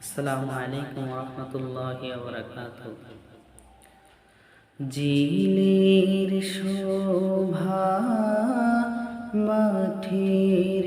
আসসালামু আলাইকুম রহমতুল্লাহ জিলের শোভা মাঠের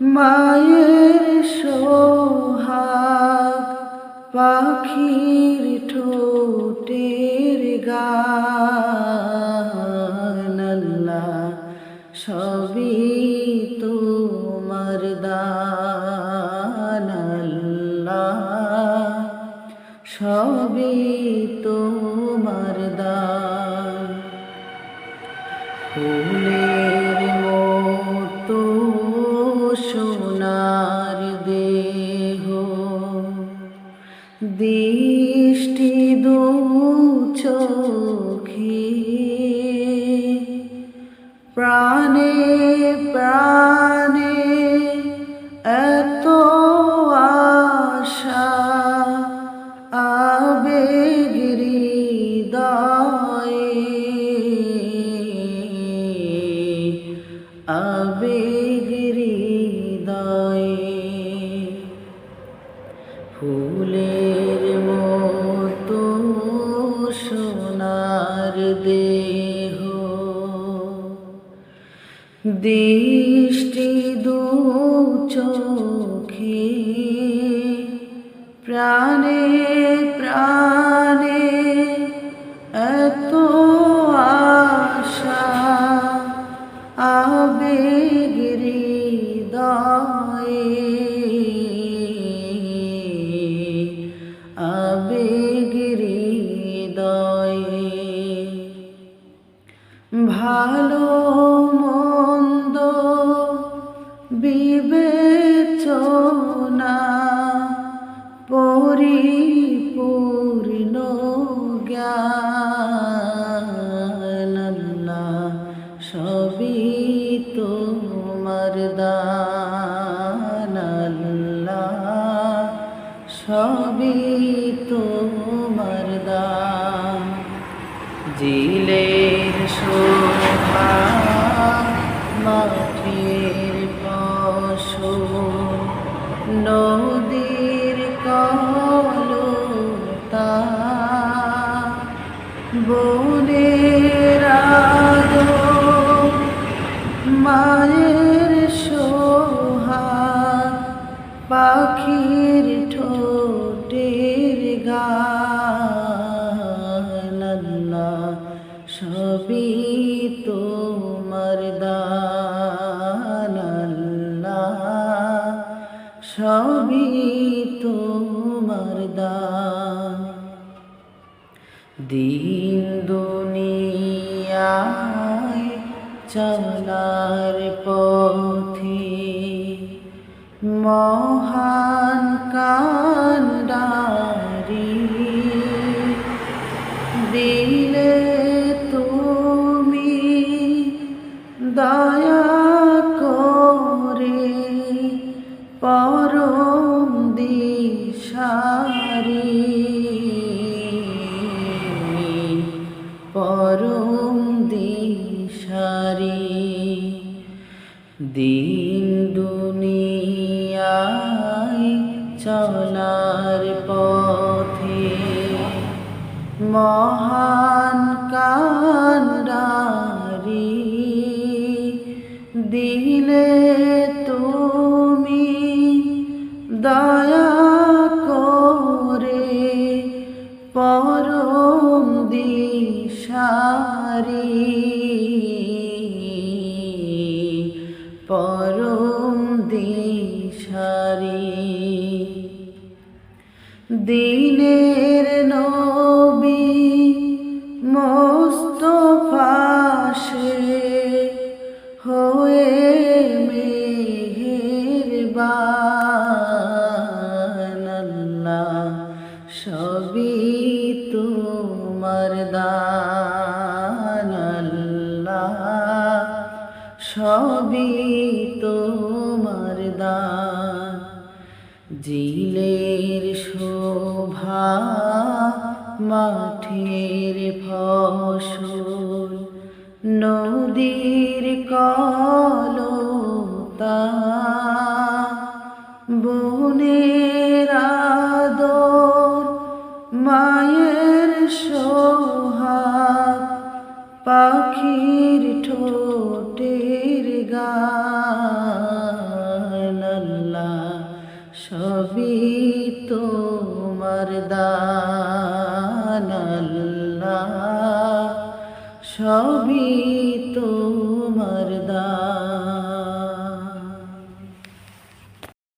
মায়ের সোহাগ পাখির ঠোঁটের গান আল্লাহ সবই তোমার দান আল্লাহ সবই তোমার দান। চোখে। প্রাণে প্রাণে দৃষ্টি দু চোখে প্রাণে প্রাণে এত আশা আবেগ হৃদয়ে আবেগ হৃদয়ে। ভালো সবই তোমার দান জিলের শোভা মাঠের পশু নদীর সবই তোমার দান সবই তোমার দান। দিন দুনিয়ায় চলার পথে মহান কান্ডারি পরম দিশারি। পরম দিশারি। দিন দুনিয়ায় চলার পথে মহান কান্ডারি। দিলে দয়া করে পরম দিশারি। পরম দিশারি। দিনের নবী সবই তোমার দান। জিলের শোভা মাঠের ফসল, নদীর কলতা, বনের আদর, মায়ের সোহাগ, পাখির গান আল্লাহ সবই তোমার দান সবই দান